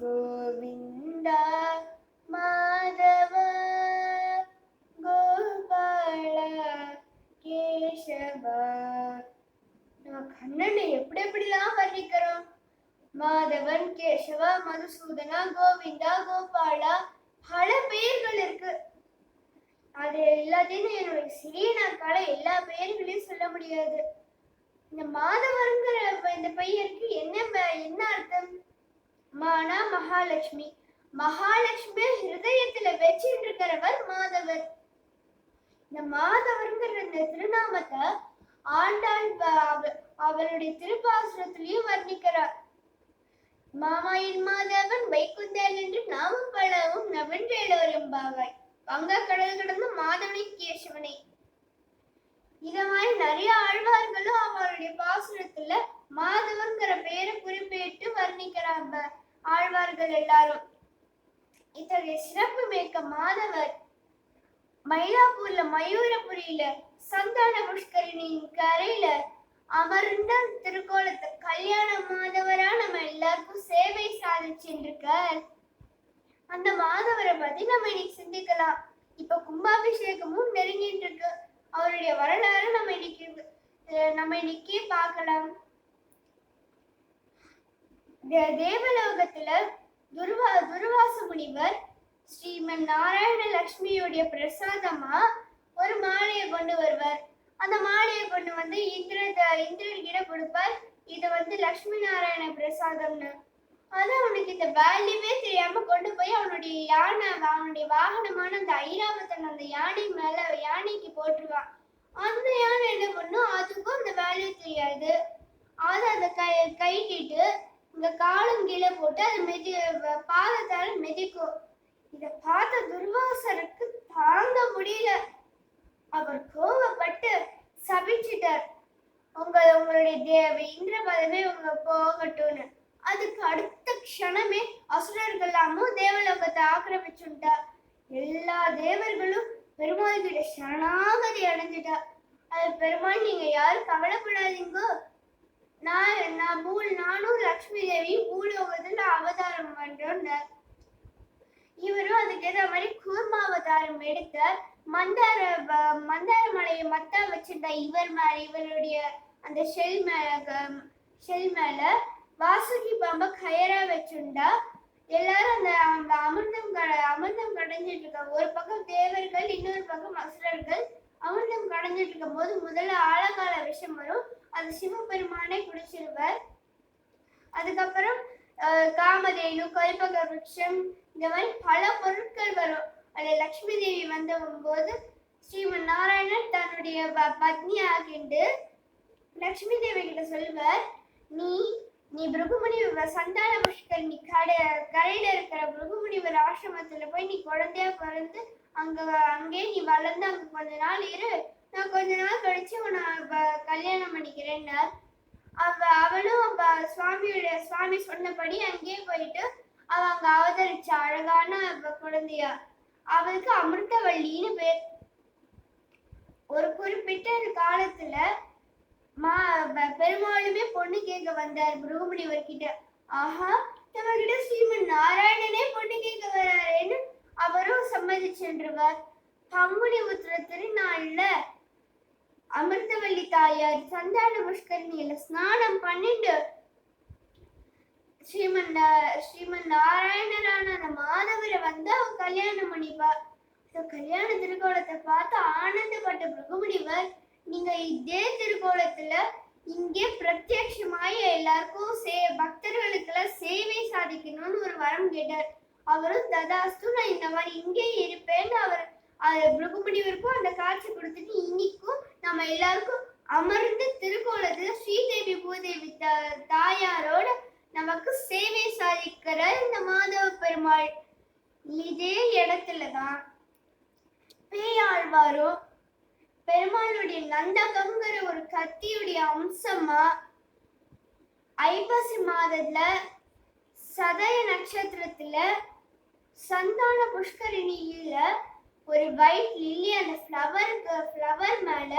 கோவிந்தா மாதவ கோபால கேசவா நம்ம கண்ணனை எப்படி எப்படிலாம் வர்ணிக்கிறோம் மாதவன் கேசவா மதுசூதனா கோவிந்தா கோபாலா பல பெயர்கள் இருக்கு அது எல்லாத்தையும் என்னுடைய சிறிய நாட்கால எல்லா பெயர்களையும் சொல்ல முடியாது இந்த மாதவருங்கிற இந்த பெயருக்கு என்ன என்ன அர்த்தம் மானா மகாலட்சுமி. மகாலட்சுமி ஹிருதயத்துல வச்சுட்டு இருக்கிறவர் மாதவர். இந்த மாதவர்ங்கிற இந்த திருநாமத்தை ஆண்டாள் அவருடைய திருப்பாசுரத்திலையும் வர்ணிக்கிறார். மாமாயின் மாதவன் வைகுந்தன் என்று நாமும் பலவும் நவன்றேலோரும் பாவாய் வங்க கடல் கடந்த மாதவனை கேசவனை. இத மாதிரி நிறைய ஆழ்வார்களும் அவருடைய பாசுரத்துல மாதவங்கிற பெயரை குறிப்பிட்டு வர்ணிக்கிறாங்க. ஆழ்வார்கள் எல்லாரும். இத்தகைய சிறப்பு மிக்க மாதவர் மயிலாப்பூர்ல மயூரபுரியில சந்தான புஷ்கரிணியின் கரையில அமர்ந்த திருக்கோலத்தை கல்யாண மாதவரா நம்ம எல்லாருக்கும் சேவை சாதிச்சுருக்கார் அந்த மாதவரை பத்தி நம்ம இன்னைக்கு சிந்திக்கலாம். இப்ப கும்பாபிஷேகமும் நெருங்கிட்டு இருக்கு அவருடைய வரலாறு நம்ம இன்னைக்கு நம்ம இன்னைக்கு பார்க்கலாம். தேவலோகத்துல துர்வா துர்வாச முனிவர் ஸ்ரீமன் நாராயண லக்ஷ்மியுடைய பிரசாதமா ஒரு மாலையை கொண்டு வருவார். அந்த மாலையை கொண்டு வந்து இந்திர இந்திரன்கிட்ட கொடுப்பார். இது வந்து லக்ஷ்மி நாராயண பிரசாதம்னு. அது அவனுக்கு இந்த வேல்யூவே தெரியாம கொண்டு போய் அவனுடைய யானை அவனுடைய வாகனமான அந்த ஐராவதன் அந்த யானை மேல யானைக்கு போட்டுருவான். அந்த யானை என்ன பண்ணும்? அதுக்கும் அந்த வேலையை தெரியாது அது அந்த கை கைட்டிட்டு இந்த காலம் கீழே போட்டு அது மிதி வ- பாதத்தால மிதிக்கும் இதை பார்த்த துர்வாசருக்கு தாங்க முடியல. அவர் கோவப்பட்டு சபிச்சிட்டார். உங்க உங்களுடைய தேவ இந்திர பதவி உங்க போகட்டும்னு. அதுக்கு அடுத்த க்ஷணமே அசுரர்கள் எல்லாமும் தேவலோகத்தை ஆக்கிரமிச்சுட்டார். எல்லா தேவர்களும் பெருமாள் கிட்ட சரணாகதி அடைஞ்சிட்டா. அது பெருமாள் நீங்க யாரும் கவலைப்படாதீங்க. நான் நான் பூல் நானும் லக்ஷ்மி தேவியும் பூலோகத்துல அவதாரம் பண்றோம்னார். இவரும் அதுக்கு ஏற்ற மாதிரி கூர்ம அவதாரம் எடுத்த மந்தார மந்தார மலையை மத்தா வச்சிருந்தா இவர் மேல இவருடைய அந்த ஷெல் மேல ஷெல் மேல வாசுகி பாம்ப கயரா வச்சிருந்தா எல்லாரும் அந்த அந்த அமிர்தம் கட அமிர்தம் கடைஞ்சிட்டு இருக்காங்க ஒரு பக்கம் தேவர்கள் இன்னொரு பக்கம் அசுரர்கள். அவனும் கடைஞ்சிட்டு இருக்கும் போது முதல்ல ஆழகால விஷம் வரும். அது சிவபெருமானை குடிச்சிருவர். அதுக்கப்புறம் காமதேனு கல்பக விருட்சம் இந்த மாதிரி பல பொருட்கள் வரும். அதுல லக்ஷ்மி தேவி வந்த போது ஸ்ரீமன் நாராயணன் தன்னுடைய பத்னி ஆகிண்டு லக்ஷ்மி தேவி கிட்ட சொல்லுவார் நீ நீ பிருகுமுனிவர் சந்தான புஷ்கர் நீ கடை கரையில இருக்கிற ஆசிரமத்துல போய் நீ குழந்தையா பிறந்து அங்க அங்கே நீ வளர்ந்து அங்க கொஞ்ச நாள் இரு. நான் கொஞ்ச நாள் கழிச்சு உன்னை கல்யாணம் பண்ணிக்கிறேன்னார் அவ அவளும் அவ சுவாமியோட சுவாமி சொன்னபடி அங்கேயே போயிட்டு அவ அங்க அவதரிச்ச அழகான குழந்தையா. அவளுக்கு அமிர்தவள்ளின்னு பேர். ஒரு குறிப்பிட்ட காலத்துல மா பெருமாளுமே பொண்ணு கேட்க வந்தார் பிருகுமுனிவர் கிட்ட ஆஹா நம்ம ஸ்ரீமன் நாராயணனே பொண்ணு கேட்க வராரேன்னு அவரும் சம்மதிச்சென்றுவர். பங்குனி உத்திரத்திரி திருநாள்ல அமிர்தவல்லி தாயார் சந்தான புஷ்கரணியில ஸ்நானம் பண்ணிட்டு ஸ்ரீமன் ஸ்ரீமன் நாராயணரான அந்த மாதவரை வந்து அவ கல்யாணம் பண்ணிப்பா. கல்யாண திருக்கோலத்தை பார்த்து ஆனந்தப்பட்ட பிருகுமுனிவர் நீங்க இதே திருக்கோலத்துல இங்கே பிரத்யட்சமாய் எல்லாருக்கும் சே பக்தர்களுக்கெல்லாம் சேவை சாதிக்கணும்னு ஒரு வரம் கேட்டார். அவரும் ததாஸ்து நான் இந்த மாதிரி இங்கே இருப்பேன்னு அவர் அது பிருகுமுனிவருக்கும் அந்த காட்சி கொடுத்துட்டு இன்னைக்கும் நம்ம எல்லாருக்கும் அமர்ந்து திருக்கோலத்துல ஸ்ரீதேவி பூதேவி த- தாயாரோட நமக்கு சேவை சாதிக்கிற இந்த மாதவ பெருமாள் இதே இடத்துல தான் பேயாழ்வாரும் பெருமாளுடைய நந்தகங்கிற ஒரு கத்தியுடைய அம்சமா ஐப்பசி மாதத்துல சதய நட்சத்திரத்துல சந்தான புஷ்கரிணியில ஒரு வைட் லில்லி அந்த ஃப்ளவருக்கு ஃப்ளவர் மேல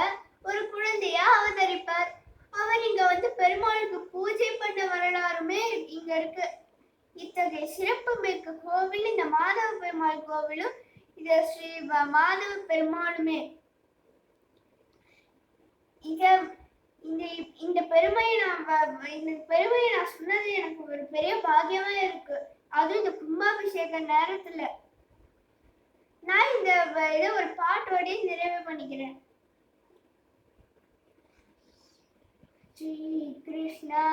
ஒரு குழந்தையா அவதரிப்பார். அவர் இங்க வந்து பெருமாளுக்கு பூஜை பண்ண வரலாறுமே இங்க இருக்கு. இத்தகைய சிறப்பு மிக்க கோவில் இந்த மாதவ பெருமாள் கோவிலும் இது ஸ்ரீ மாதவ பெருமாளுமே இத இந்த இந்த பெருமையை நான் இந்த பெருமையை நான் சொன்னது எனக்கு ஒரு பெரிய பாக்கியமா இருக்கு. அதுவும் இந்த கும்பாபிஷேக நேரத்துல. நான் இந்த இதை ஒரு பாட்டோடய நிறைவு பண்ணிக்கிறேன். ஸ்ரீ கிருஷ்ணா